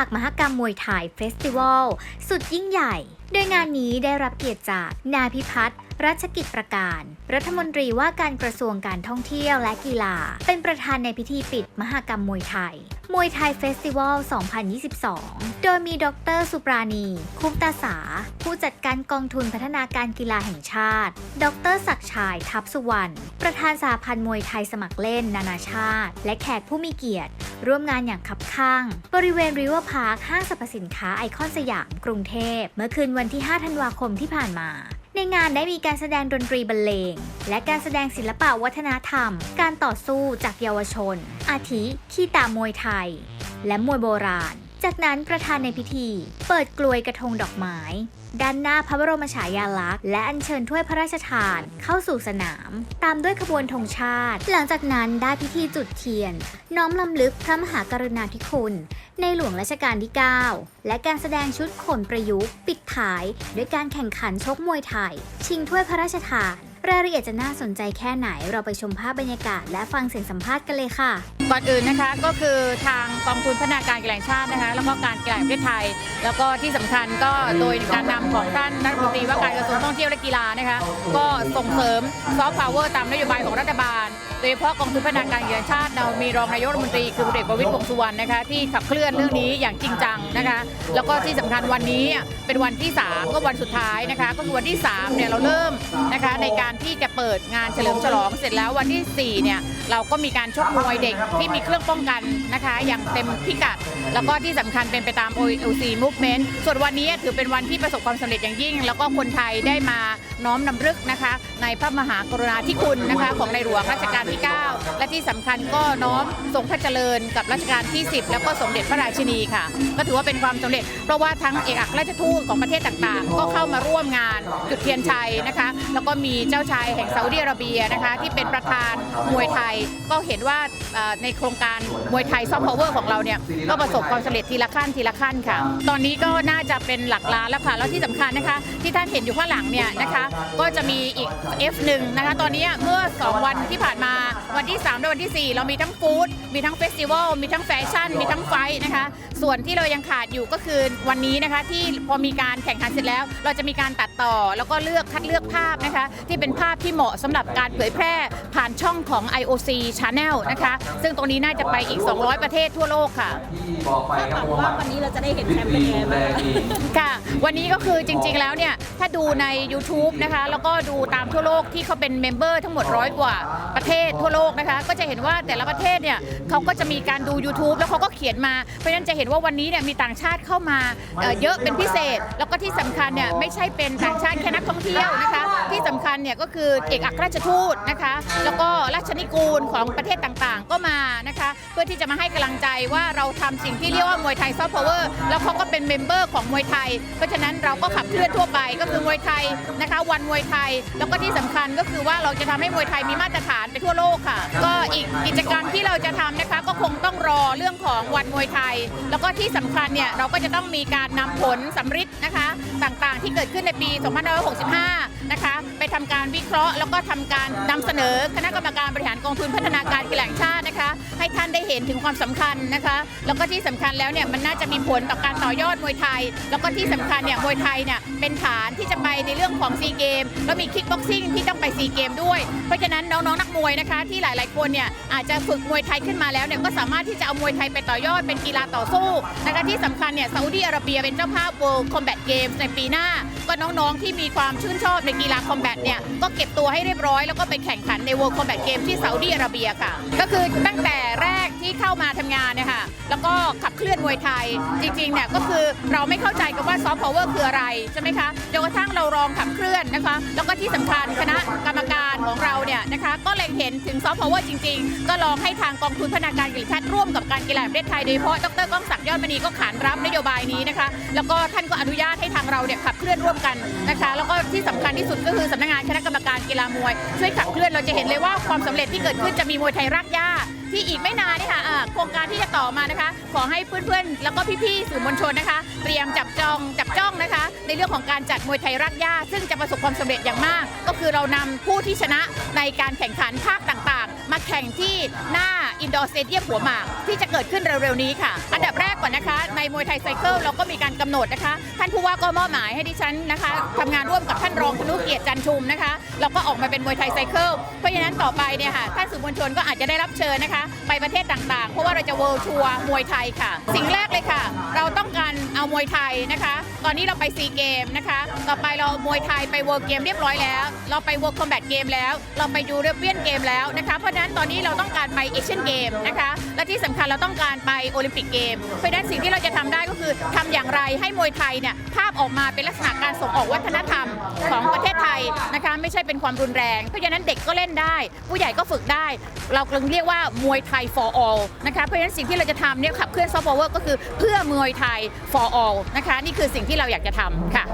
ากมหกรรมมวยไทยเฟสติวัลสุดยิ่งใหญ่ โดยงานนี้ได้รับเกียรติจากนายพิพัฒน์รัชกิจประการ รัฐมนตรีว่าการกระทรวงการท่องเที่ยวและกีฬา เป็นประธานในพิธีปิดมหกรรมมวยไทย มวยไทยเฟสติวัล 2022 โดยมีดรสุปราณี คุปตาสา ผู้จัดการกองทุนพัฒนาการกีฬาแห่งชาติ ดรศักชัยทัพสุวรรณ ประธานสหพันธ์มวยไทยสมัครเล่น นานาชาติ และแขกผู้มีเกียรติ ร่วมงานอย่างคับข้าง บริเวณริเวอร์พาร์คห้างสรรพสินค้าไอคอนสยามกรุงเทพ เมื่อคืนวันที่ 5 ธันวาคมที่ผ่านมา ในงานได้มีการแสดงดนตรีบรรเลง และการแสดงศิลปะวัฒนธรรม การต่อสู้จากเยาวชน อาทิ ขีตามวยไทย และมวยโบราณ จากนั้นประธานในพิธี เปิดกลวยกระทงดอกไม้ ด้านหน้าพระบรมฉายาลักษณ์และอัญเชิญถ้วยพระราชทานเข้าสู่สนาม ตามด้วยขบวนธงชาติ หลังจากนั้นได้พิธีจุดเทียน น้อมลำลึกพระมหากรุณาธิคุณ ในหลวงรัชกาลที่ 9 และการแสดงชุดขนประยุกต์ ปิดท้าย ด้วยการแข่งขันชกมวยไทย ชิงถ้วยพระราชทาน รายละเอียดจะน่าสนใจแค่ไหนเราไปชมภาพบรรยากาศ และฟังเสียงสัมภาษณ์กันเลยค่ะ ก่อนอื่นนะคะก็คือทางกองทุนพัฒนาการกีฬาแห่งชาตินะคะ แล้วก็การกีฬาแห่งประเทศไทย แล้วก็ที่สำคัญก็โดยการนำของท่านรัฐมนตรีว่าการกระทรวงท่องเที่ยวและกีฬานะคะ ก็ส่งเสริมซอฟต์พาวเวอร์ตามนโยบายของรัฐบาล ดยเฉพาะกองทุนพัฒนาการกีฬาแห่งชาติเรามีรองนายกรัฐมนตรีคือพลเอกประวิตรวงษ์สุวรรณนะคะที่ขับเคลื่อนเรื่องนี้อย่างจริงจังนะคะแล้วก็ที่สำคัญวันนี้เป็นวันที่ 3 ก็วันสุดท้ายนะคะก็คือวันที่3เนี่ยเราเริ่มนะคะในการที่จะเปิดงานเฉลิมฉลองเสร็จแล้ววันที่4เนี่ยเราก็มีการชกมวยเด็กที่มีเครื่องป้องกันนะคะอย่างเต็มพิกัด แล้วก็ที่สำคัญเป็นไปตาม OLC Movement ส่วนวันนี้ถือเป็นวันที่ประสบความสำเร็จอย่างยิ่ง แล้วก็คนไทยได้มาน้อมนำรึกนะคะในพระมหากรุณาธิคุณนะคะของในหลวงรัชกาลที่9 และที่สำคัญก็น้อมทรงพระเจริญกับรัชกาลที่ 10 แล้วก็สมเด็จพระราชินีค่ะ ก็ถือว่าเป็นความสำเร็จ เพราะว่าทั้งเอกอัครราชทูตของประเทศต่างๆ ก็เข้ามาร่วมงานจุดเทียนชัยนะคะ แล้วก็มีเจ้าชายแห่งซาอุดิอาระเบียนะคะ ที่เป็นประธานมวยไทยก็เห็นว่าในโครงการมวยไทยซอฟต์พาวเวอร์ของเราเนี่ยก็ประสบความสำเร็จทีละขั้นทีละขั้นค่ะ ตอนนี้ก็น่าจะเป็นหลักล้านแล้วค่ะ แล้วที่สำคัญนะคะ ที่ท่านเห็นอยู่ข้างหลังเนี่ยนะคะ ก็จะมีอีก F1 นะคะ ตอนนี้เมื่อ 2 วันที่ผ่านมาวันที่ 3 และวันที่ 4 เรามีทั้งฟู้ดมีทั้งเฟสติวัลมีทั้งแฟชั่น มีทั้งไฟท์นะคะ ส่วนที่เรายังขาดอยู่ก็คือวันนี้นะคะ ที่พอมีการแข่งขันเสร็จแล้ว เราจะมีการตัดต่อแล้วก็เลือกคัดเลือกภาพนะคะ ที่เป็นภาพที่เหมาะสำหรับการเผยแพร่ผ่านช่องของ IOC Channel นะคะ ซึ่งตรงนี้น่าจะไปอีก 200 ประเทศทั่วโลกค่ะที่บอกไปครับว่าวันนี้เราจะได้เห็นแชมป์เป็นยังไงบ้างคะค่ะ วันนี้ก็คือจริง ๆ แล้วเนี่ย ถ้าดูใน YouTube นะคะ แล้วก็ดูตามทั่วโลกที่เขาเป็นเมมเบอร์ทั้งหมดร้อยกว่าประเทศทั่วโลกนะคะ ก็จะเห็นว่าแต่ละประเทศเนี่ยเขาก็จะมีการดู YouTube แล้วเขาก็เขียนมา เพราะฉะนั้นจะเห็นว่าวันนี้เนี่ยมีต่างชาติเข้ามาเอ่อเยอะเป็นพิเศษ แล้วก็ที่สำคัญเนี่ยไม่ใช่เป็นต่างชาติแค่นักท่องเที่ยวนะคะ ที่สำคัญเนี่ยก็คือเอกอัครราชทูตนะคะ แล้วก็ราชนิกูลของประเทศต่างๆ ก็มานะคะ เพื่อที่จะมาให้กำลังใจว่าเราทำสิ่งที่เรียกว่ามวยไทยซอฟต์พาวเวอร์แล้วเขาก็เป็นเมมเบอร์ของมวยไทย เพราะฉะนั้นเราก็ขับเคลื่อนทั่วไปก็คือมวยไทยนะคะวันมวยไทย แล้วก็ที่สำคัญก็คือว่าเราจะทำให้มวยไทยมีมาตรฐานไปทั่วโลกค่ะ ก็อีกกิจกรรมที่เราจะทำนะคะก็คงต้องรอเรื่องของวันมวยไทย แล้วก็ที่สำคัญเนี่ยเราก็จะต้องมีการนำผลสำริด นะคะต่างๆ ที่เกิดขึ้นในปี 2565 นะคะไปทำการวิเคราะห์แล้วก็ทำการนำเสนอคณะกรรมการบริหารกองทุนพัฒนาการกีฬาแห่งชาตินะคะให้ท่านได้เห็นถึงความสำคัญนะคะแล้วก็ที่สำคัญแล้วเนี่ยมันน่าจะมีผลต่อการต่อยอดมวยไทย แล้วก็ที่สำคัญเนี่ยมวยไทยเนี่ยเป็นฐานที่จะไปในเรื่องของซีเกมแล้วมีคิกบ็อกซิ่งที่ต้องไปซีเกมด้วย เพราะฉะนั้นน้องๆนักมวยนะคะที่หลายๆคนเนี่ยอาจจะฝึกมวยไทยขึ้นมาแล้วเนี่ยก็สามารถที่จะเอามวยไทยไปต่อยอดเป็นกีฬาต่อสู้นะคะที่สำคัญเนี่ยซาอุดีอาระเบียเป็นเจ้าภาพ World Combat Games ในปีหน้า ก็น้องๆที่มีความชื่นชอบในกีฬาคอมแบทเนี่ยก็เก็บตัวให้เรียบร้อยแล้วก็ไปแข่งขันใน World Combat Game ที่ซาอุดีอาระเบียค่ะ ก็คือตั้งแต่แรกที่เข้ามาทำงานเนี่ยค่ะแล้วก็ขับเคลื่อนมวยไทย จริงๆเนี่ยก็คือเราไม่เข้าใจกันว่าซอฟต์พาวเวอร์คืออะไรใช่ไหมคะจนกระทั่งเราลองขับเคลื่อนนะคะ แล้วก็ที่สำคัญคณะกรรมการของ นะคะ ก็เล็งเห็นถึงซอฟต์พาวเวอร์จริง ๆ ก็ลองให้ทางกองทุนพัฒนาการกีฬาชาติร่วมกับการกีฬาแห่งประเทศไทยโดยเฉพาะดรก้องศักดิ์ยอดมณีก็ขานรับนโยบายนี้นะคะ แล้วก็ท่านก็อนุญาตให้ทางเราเนี่ยขับเคลื่อนร่วมกันนะคะ แล้วก็ที่สำคัญที่สุดก็คือสำนักงานคณะกรรมการกีฬามวยช่วยขับเคลื่อนเราจะเห็นเลยว่าความสำเร็จที่เกิดขึ้นจะมีมวยไทยรากหญ้า ที่อีกไม่นานนี่ค่ะโครงการที่จะต่อมานะคะ ขอให้เพื่อนๆ แล้วก็พี่ๆสื่อมวลชนนะคะ เตรียมจับจองจับจ้องนะคะ ในเรื่องของการจัดมวยไทยรักย่าซึ่งจะประสบความสำเร็จอย่างมาก ก็คือเรานำผู้ที่ชนะในการแข่งขันภาคต่างๆ มาแข่งที่หน้า อินดอร์สเตเดียมหัวหมาก ที่จะเกิดขึ้นเร็วๆนี้ค่ะ อันดับแรกก่อนนะคะ ในมวยไทยไซเคิลเราก็มีการกำหนดนะคะ ท่านผู้ว่าก็มอบหมายให้ดิฉันนะคะทำงานร่วมกับท่านรองธนุเกียรติจันทุมนะคะ เราก็ออกมาเป็นมวยไทยไซเคิลเพราะฉะนั้นต่อไปเนี่ยค่ะท่านสื่อมวลชนก็อาจจะได้รับเชิญนะคะ ไปประเทศต่างๆ เพราะว่าเราจะเวิลด์ทัวร์มวยไทยค่ะ สิ่งแรกเลยค่ะ เราต้องการเอามวยไทยนะคะ ตอนนี้เราไปซีเกมนะคะ ต่อไปเรามวยไทยไปเวิร์เกมเรียบร้อยแล้ว เราไปเวิร์คอมแบทเกมแล้ว เราไปยูเรเปียนเกมแล้วนะคะ เพราะฉะนั้นตอนนี้เราต้องการไปเอเชียนเกมนะคะ และที่สำคัญเราต้องการไปโอลิมปิกเกม เพราะฉะนั้นสิ่งที่เราจะทำได้ก็คือทำอย่างไรให้มวยไทยเนี่ยภาพออกมาเป็นลักษณะการส่งออกวัฒนธรรมของประเทศไทยนะคะไม่ใช่เป็นความรุนแรง เพราะฉะนั้นเด็กก็เล่นได้ ผู้ใหญ่ก็ฝึกได้ เรากำลังเรียกว่ามวยไทย for all นะคะเพราะฉะนั้นสิ่งที่เราจะทำเนี่ยขับเคลื่อนซอฟต์พาวเวอร์ก็คือเพื่อมวยไทย for all นะคะนี่คือสิ่งที่เราอยากจะทำค่ะ